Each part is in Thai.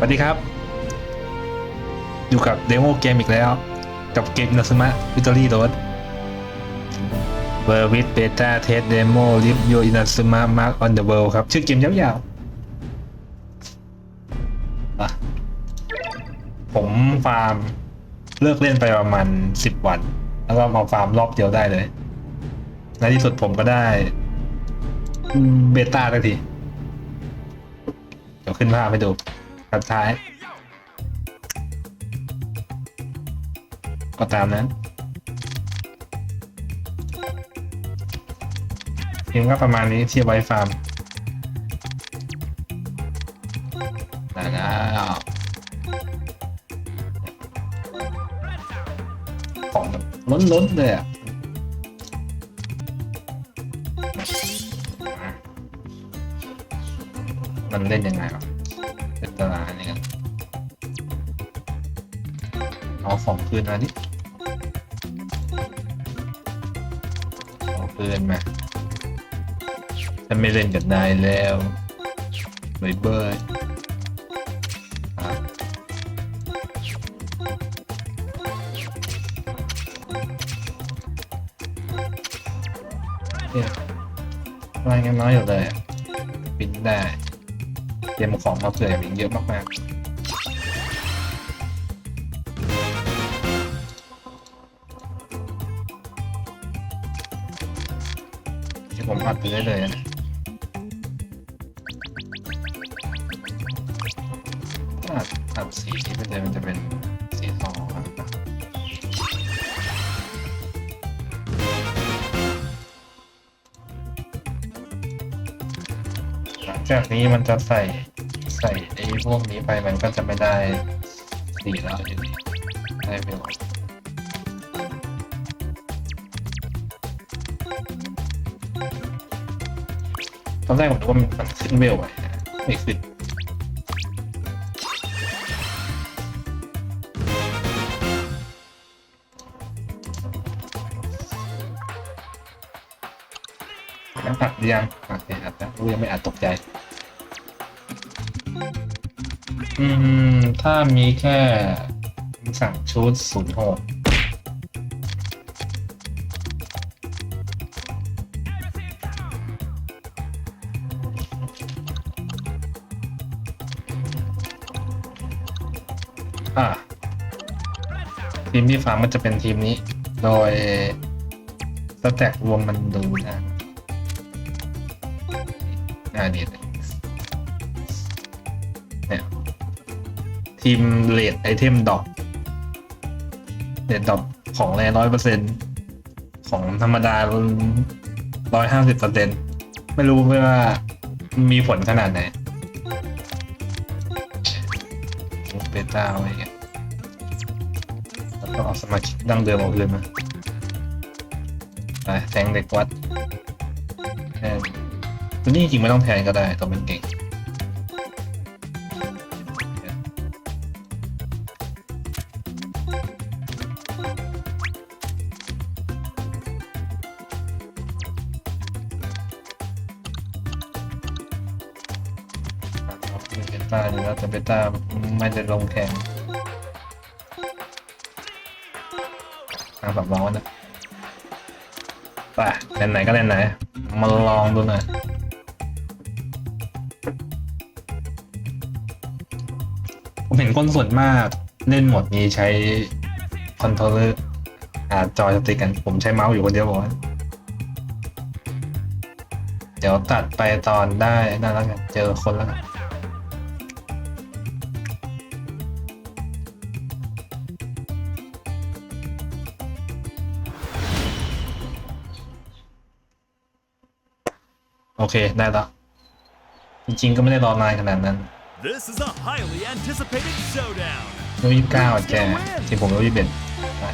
สวัสดีครับ อยู่กับเดโมเกมอีกแล้ว กับเกมนัสมะวิตอรี่โรดเวอร์วิ t เบต้าเทสเดโมลิฟโยอินัสมะมาร์กออนเดอะเวิลด์ครับ ชื่อเกมยาวๆ ผมฟาร์มเลิกเล่นไปประมาณสิบวัน แล้วก็มาฟาร์มรอบเดียวได้เลยในที่สุดผมก็ได้เบต้าทันที เดี๋ยวขึ้นภาพให้ดู สุดท้าย ก็ตามนั้นทีมก็ประมาณนี้ที่ไว้ฟาร์มได้แล้วของแบบล้นๆเลยอะมันเล่นยังไงวะ นมาดิเอาคืนมาฉันไม่เล่นกับนายแล้วบายบายอะเนี่ยรายงานน้อยอยู่เลยบินได้เตรียมของมาเผื่ออีกเยอะมากๆ ที่ผมอัดได้เลยนะถ้าอัดสีนี้ไปเลยมันจะเป็นสีทองอะหลังจากนี้มันจะใส่ใส่ไอ้พวกนี้ไปมันก็จะไม่ได้สีแล้วอยู่ดีได้ไม่หมด ตอนแรกผมนึกว่ามันมันขึ้นเวลไว้นะไม่ขึ้นยังอัดหรือยังโอเคอัดแล้วอู้ยังไม่อัดตกใจ อืม ถ้ามีแค่สั่งชุดศูนย์หก ทีมที่ฟาร์มมันจะเป็นทีมนี้ โดยสแต็กรวมมันดูนะอ่านี่เลยเนี่ยทีมเลดไอเทมดอกเลดดอกของแรร้อยเปอร์เซ็นของธรรมดาร้อยห้าสิบเปอร์เซ็นไม่รู้ว่ามีผลขนาดไหนเบต้าไว้ เงี้ยแล้วก็เอาสมาชิกดั้งเดิมเอาคืนมาไปแทงเด็กวัดแทนตัวนี้จริงไม่ต้องแทนก็ได้ตัวมันเก่งครับมีเบต้าอยู่แล้วแต่เบต้าไม่ได้ลงแข่งางแบบร้อนนะไปเล่นไหนก็เล่นไหน มาลองดูหน่อยผมเห็นคนส่วนมากเล่นหมดนี้ใช้คอนโทรลเลอร์อาจอยสติกกัน ผมใช้เมาส์อยู่คนเดียวบอกว่าเดี๋ยวตัดไปตอนได้นั่นแล้วกันเจอคนแล้วกัน โอเค ได้แล้วจริงๆ ก็ไม่ได้รอนานขนาดนั้น This is a highly anticipated showdown. โน้ยี่สิบเก้าแกที่ผมโน้ยี่สิบเอ็ดไป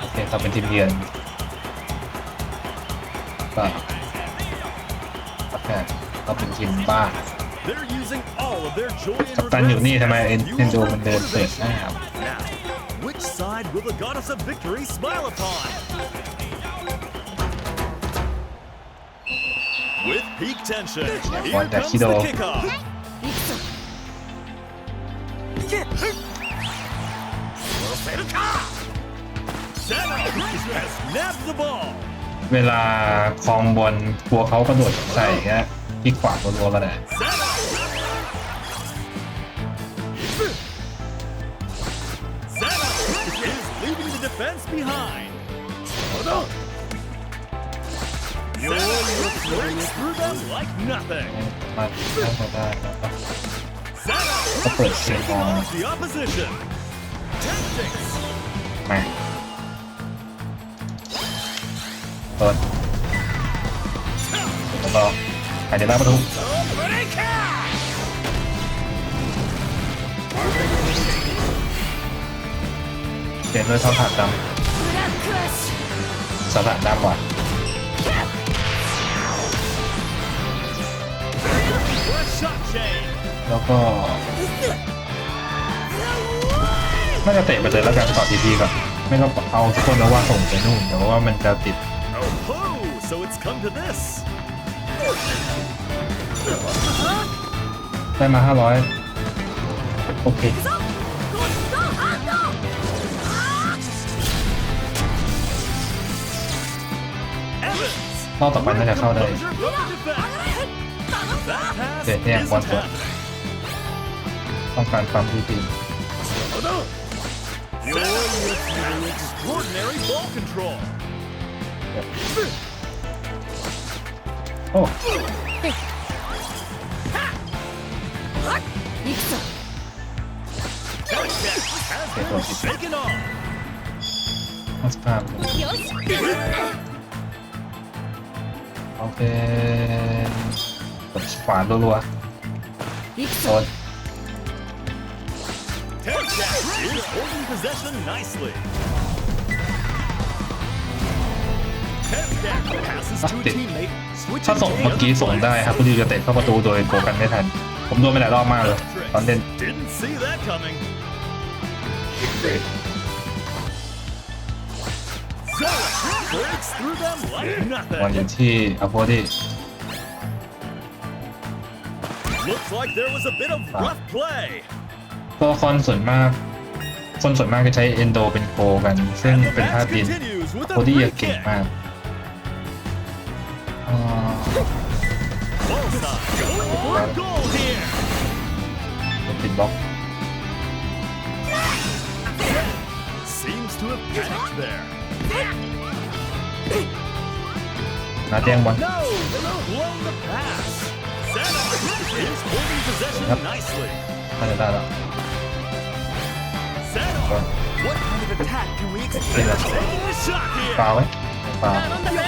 โอเคต่อเป็นทีมเยือนก็โอเคเราเป็นทีมบ้าน They're using all of their joy and กัปตันอยู่นี่ regrets ทำไม to เอ็น fuel เอ็นโด their มันเดินเปิด motivation. หน้าครับ Now, which side will the goddess of victory smile upon? With peak tension, here comes the kickoff. Snaps the ball. เวลาคลองบอลกลัวเขากระโดดใส่ฮะที่ขวาตัวๆแล้วแหละ leaving the defense behind. You're breaks through them like nothing. มาเข้ามาได้แล้วก็ Zeno ก็เปิดเสียง shaking มอง off the opposition. Tactics. มาเปิดแต็มด้วยสังหารดำสังหารดำว่ะแล้วก็น่าจะเตะไปเลยแล้วกันต่อทีทีก่อนไม่ต้องเอาทุกคนแล้วว่าส่งไปนู่นแต่ว่ามันจะติด so it's ได้มา 500 โอเค รอบต่อไปน่าจะเข้าได้เด็ดเนี่ยบอลตัวต้องการความที่ดีโอ้เด็ดตัวสิบเอ็สตาร์ เอาเป็นกดขวานรัวๆโดน Terrorjack is holding possession nicely. Terrorjack passes to a teammate, ถ้า switching ส่งเมื่อกี้ games ส่งได้ครับผู้ดีจะเตะเข้าประตูโดยโกกันไม่ทัน ผมโดนไปหลายรอบมากเลย ตอนเล่น Didn't see that coming. Zora breaks through them like บอล nothing. อยู่ที่อาโพดี้ Looks like there was a bit of rough play. ตัวละครส่วนมาก คนส่วนมากจะใช้เอนโดเป็นโกกัน ซึ่ง And the เป็นท่า match ดิน continues with โพ a ดี้ free เก่ง kick. มากอ่า Walsall going for a goal here. เป็นติดบล็อก Seems to have panicked there. นาแจ้งบอล No, they've blown the pass. Santa is holding possession Yep. nicely. น่าจะได้แล้ว Santa, Go. what kind of attack can we expect? Yeah. Taking a shot ฟาว here. ไหมฟาว 頼んだぜ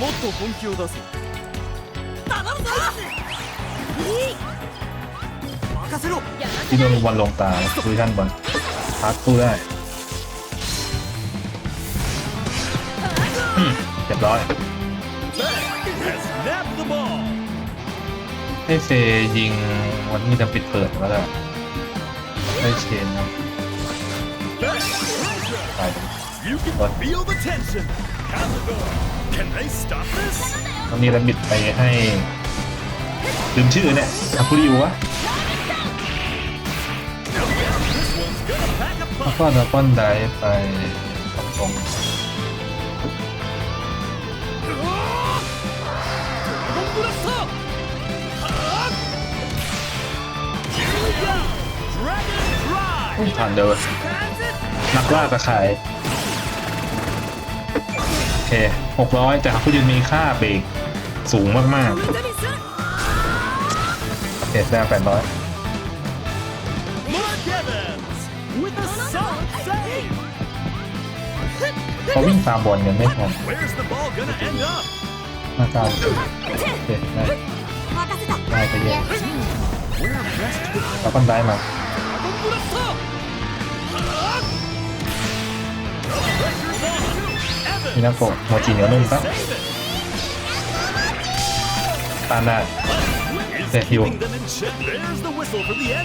もっと本気を出せ。頼むぞいい任せろ。やらせ ที่โดนบอลลงตาคุยท่านบอลพาร์ทสู้ได้ เรียบร้อย Has nabbed the ball. ให้เฟย์ยิงวันนี้จะปิดเปิดก็ได้ได้เชนนะตายไป You can What? feel the tension. Cazador, can they stop this? วันนี้เราบิดไปให้ลืมชื่อเนี่ยอาคุริวะ This one's gonna pack a แล้ว punch. ก็ดับเบิลไดไปตรง Here we go. Dragon ๆ ผ่านเดินนักล่าตะไคายโอเคหกร้อยแต่หากผู้ยืนมีค่าเบรกสูงมากๆโอเคได้แปดร้อยเขาวิ่งตามบอลกันไม่พอนมาตามโอเคได้ได้ไปเยอะ เอาต้อได้มามินาโกะโมจิเหนียวนุ่มครับตาหด้าเซฟิวค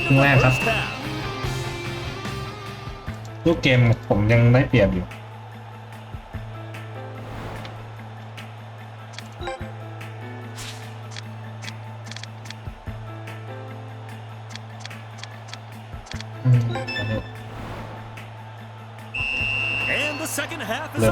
รึ่งแรกครับ ลูกเกมผมยังได้เปรียบอยู่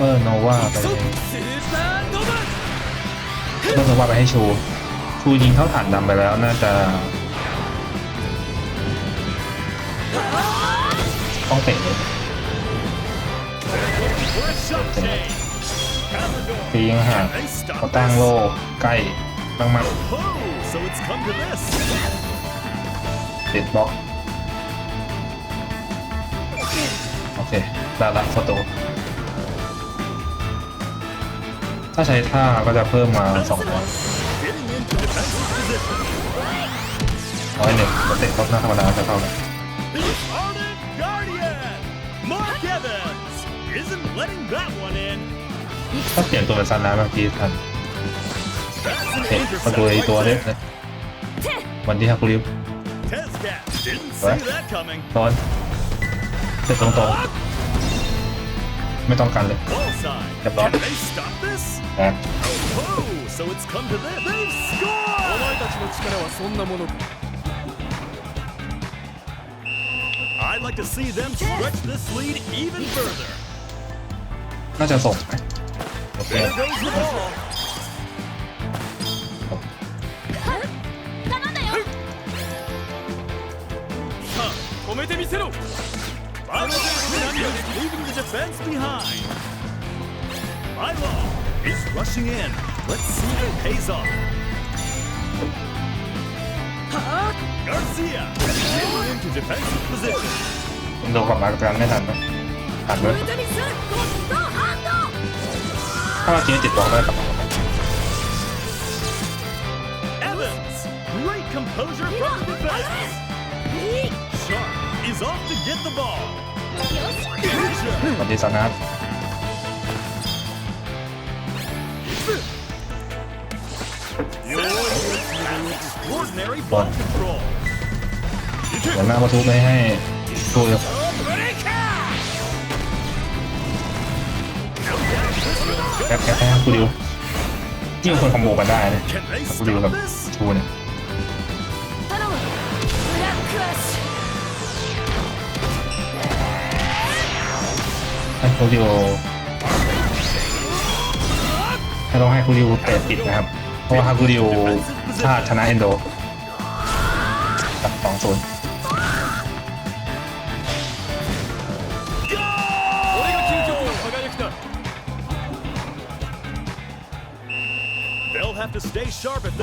ปอร์โนวาไปโนวาไปให้ชูชูยิงเข้าฐานดำไปแล้วน่าจะต้องเตะเลยตียังห่างเขาตั้งโลใกล้มากๆเด็ดบล็อกโอเคได้ละโฟโต้ ถ้าใช้ท่าก็จะเพิ่มมาสองร้อย Getting into defensive position. ร้อยหนึ่งเตะรถหน้าธรรมดาจะเท่ากัน The Ardent Guardian. Mark Evans isn't letting that one in. ถ้าเปลี่ยนตัวเป็นซันนะเมื่อกี้ทัน That's an เอ๊ะมาดูไอ้ตัวเล็ก interception. เลยวันที่ฮักริว Tezcat didn't What? see that coming. ตอนเสร็จตรงๆไม่ต้องกันเลย Ball side. Yep, ball. Can they stop ね。お前たちの力はそんなものか I'd like to see them stretch this lead even further. 那就走呗。OK。止めてみせろ。バーナーズの波を leaving the defense behind. My love. Is rushing in. Let's see if it pays off. Huh? Garcia getting into defensive position. ดูกลับมากันไม่ทันปะตัดด้วยถ้าเราจีนติดบล็อกได้กลับมา Evans great composure from the defense. Sharp is off to get the ball. สวัสดีสนับ บอลหัวหน้ามาทุบไปให้ตัวแป๊บแป๊บแป๊บกูดิวนี่คนคอมโบกันได้เลยกูดิวกับชูเนี่ยให้คูดิวให้ต้องให้คูดิวเตะติดนะครับ พราะว่าฮากุริวพลาดชนะเอนโดสองศูนย์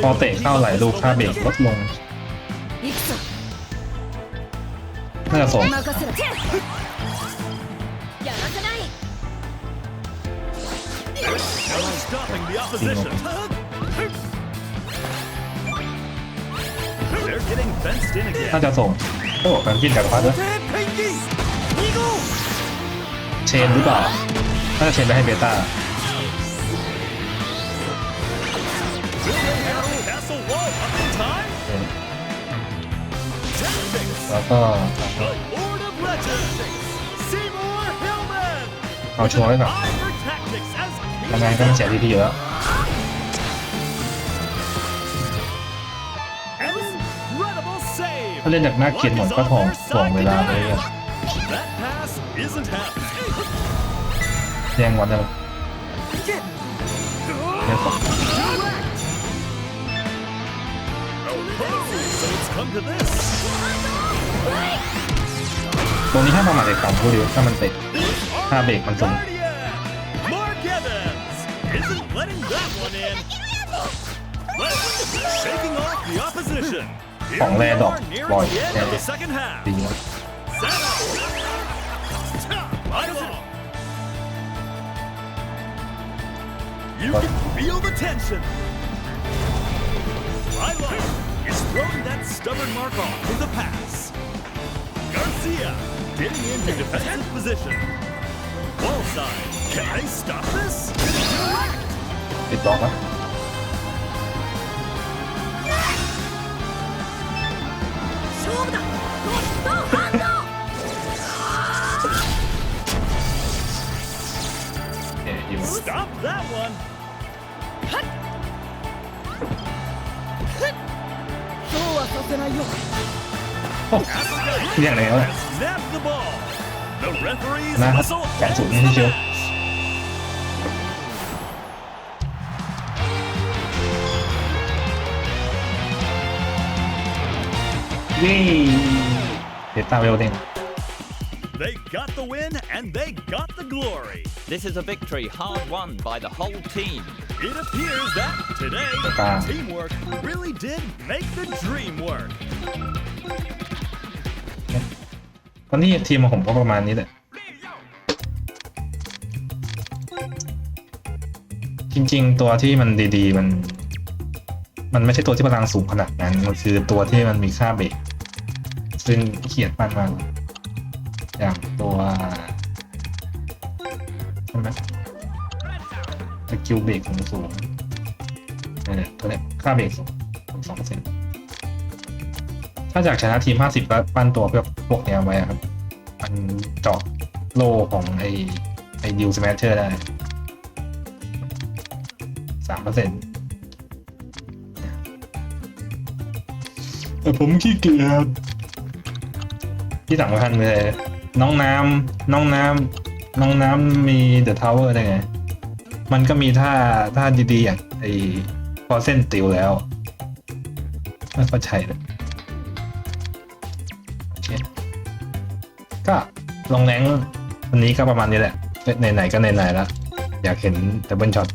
พอเตะเข้าหลายลูกค่าเบรกลดลงน่าจะสมจริ โอ้กันกินกับพัดด้วยเชนหรือเปล่าน่าจะเชนไป เล่นจากหน้าเกียนหมดก็ถ่วงถ่วงเวลาไปเรื่อย That pass isn't happening. แย่งวันได้ไหมเรียกผม So it's come to this. ตรงนี้ถ้าประมาทเด็กต่ำกูดิวถ้ามันเตะถ้าเบรกมันสูง Guardian. Mark Evans isn't letting that one in. Shaking off the opposition. Here ของแร we ดอก are nearing บ่อย the end แน่ of the second half. ดีนะ Set up. Right along. You can feel 勝負だ。ドットハンドストップダウンはっそうはさせないよ。おっ、いい。じゃねえよ。な、やっちゃう、練習しよう。 นี่เชียว match. ยี่เดต้าเวลเด้ง They got the win and they got the glory. This is a victory hard won by the whole team. It appears that today Ah. teamwork really did make the dream work. ตอนนี้ทีมของผมก็ประมาณนี้แหละ จริง ๆ ตัวที่มันดีๆ มัน มันไม่ใช่ตัวที่พลังสูงขนาดนั้น มันคือตัวที่มันมีค่าเบรกซึ่งเขียดมากมาอย่างตัวใช่ไหมสกิลเบรกของสูงเนี่ยตัวเนี้ยค่าเบรกสูงสองเซนถ้าอยากชนะทีม 50 ก็ปั้นตัวเพื่อพวกเนี้ยไว้ครับ มันเจาะโลของไอไอดิวสแมชเชอร์ได้สามเปอร์เซ็นต์ แต่ผมขี้เกียจที่สำคัญเลยน้องน้ำน้องน้ำน้องน้ำมีเดอะทาวเวอร์ได้ไง มันก็มีท่าท่าดีๆอย่างไอพอเส้นติวแล้วไม่เข้าใจเลยโอเคก็ลงแรงวันนี้ก็ประมาณนี้แหละไหนๆก็ไหนๆแล้วอยากเห็นดับเบิลช็อต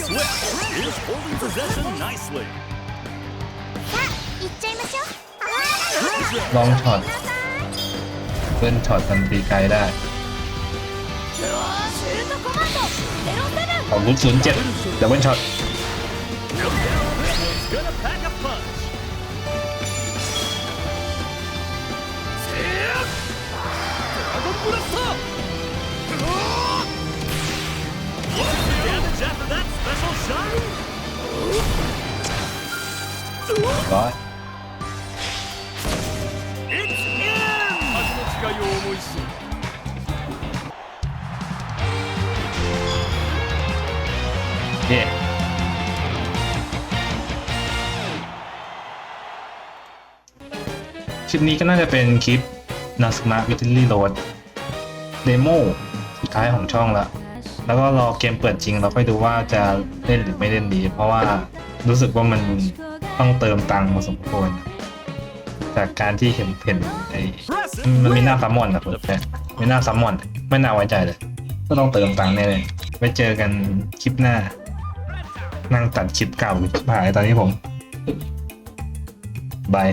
Swift is holding possession nicely. ลองช็อตเบิ้ลช็อตมันตีไกลได้ของรุ่นศูนย์เจ็ดดับเบิ้ลช็อตร้อย 가요 모이스 예. คลิปนี้ก็น่าจะเป็นคลิปนาสมาวิทลี่โหลดเดโมสุดท้ายของช่องละ แล้วก็รอเกมเปิดจริงเราค่อยดูว่าจะเล่นหรือไม่เล่นดี เพราะว่ารู้สึกว่ามันต้องเติมตังค์มาสมควร จากการที่เห็นเห็นไอ มันมีหน้าซัมมอนนะคุณแฟนมีหน้าซัมมอน ไม่น่าไว้ใจเลย ก็ต้องเติมตังค์แน่เลยไว้เจอกันคลิปหน้า นั่งตัดคลิปเก่าชิบหายตอนนี้ผมบาย